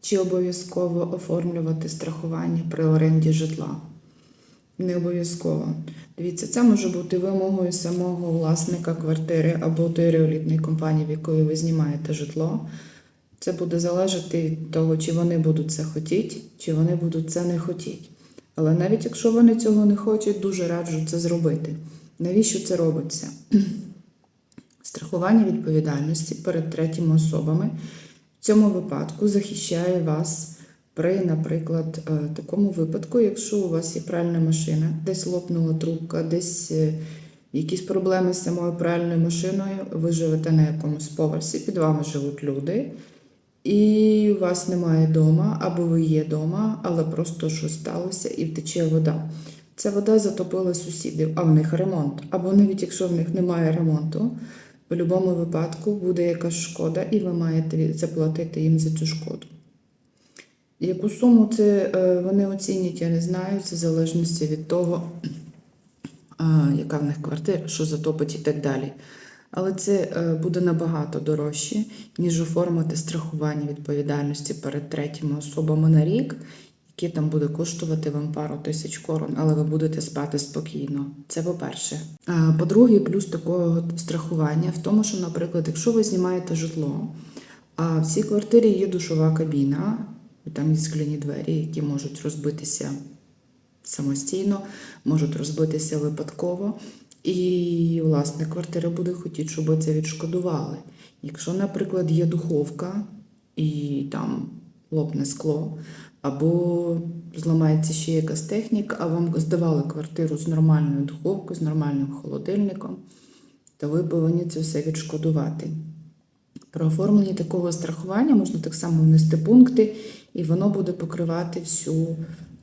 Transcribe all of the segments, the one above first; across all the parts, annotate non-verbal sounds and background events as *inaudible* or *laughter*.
Чи обов'язково оформлювати страхування при оренді житла? Не обов'язково. Дивіться, це може бути вимогою самого власника квартири або тої реолітної компанії, в якої ви знімаєте житло. Це буде залежати від того, чи вони будуть це хотіти, чи вони будуть це не хотіти. Але навіть якщо вони цього не хочуть, дуже раджу це зробити. Навіщо це робиться? *clears throat* Страхування відповідальності перед третіми особами в цьому випадку захищає вас при, наприклад, е, такому випадку, якщо у вас є пральна машина, десь лопнула трубка, десь е, якісь проблеми з самою пральною машиною, ви живете на якомусь поверсі, під вами живуть люди, і у вас немає вдома, або ви є вдома, але просто щось сталося і втече вода. Ця вода затопила сусідів, а в них ремонт. Або навіть якщо в них немає ремонту, в будь-якому випадку буде якась шкода, і ви маєте заплатити їм за цю шкоду. Яку суму це е, вони оцінять, я не знаю, це в залежності від того, яка в них квартира, що затопить і так далі. Але це е, буде набагато дорожче, ніж оформити страхування відповідальності перед третіми особами на рік, яке там буде коштувати вам пару тисяч корон, але ви будете спати спокійно. Це по-перше. По-друге, плюс такого страхування в тому, що, наприклад, якщо ви знімаєте житло, а в цій квартирі є душова кабіна, там є скляні двері, які можуть розбитися самостійно, можуть розбитися випадково. І власник квартири буде хотіти, щоб це відшкодували. Якщо, наприклад, є духовка і там лопне скло, або зламається ще якась техніка, а вам здавали квартиру з нормальною духовкою, з нормальним холодильником, то ви повинні це все відшкодувати. Про оформлення такого страхування можна так само внести пункти, і воно буде покривати всю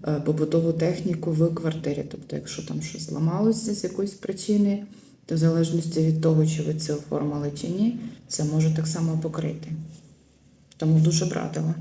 е, побутову техніку в квартирі. Тобто, якщо там щось зламалося з якоїсь причини, то в залежності від того, чи ви це оформили чи ні, це може так само покрити. Тому дуже радила.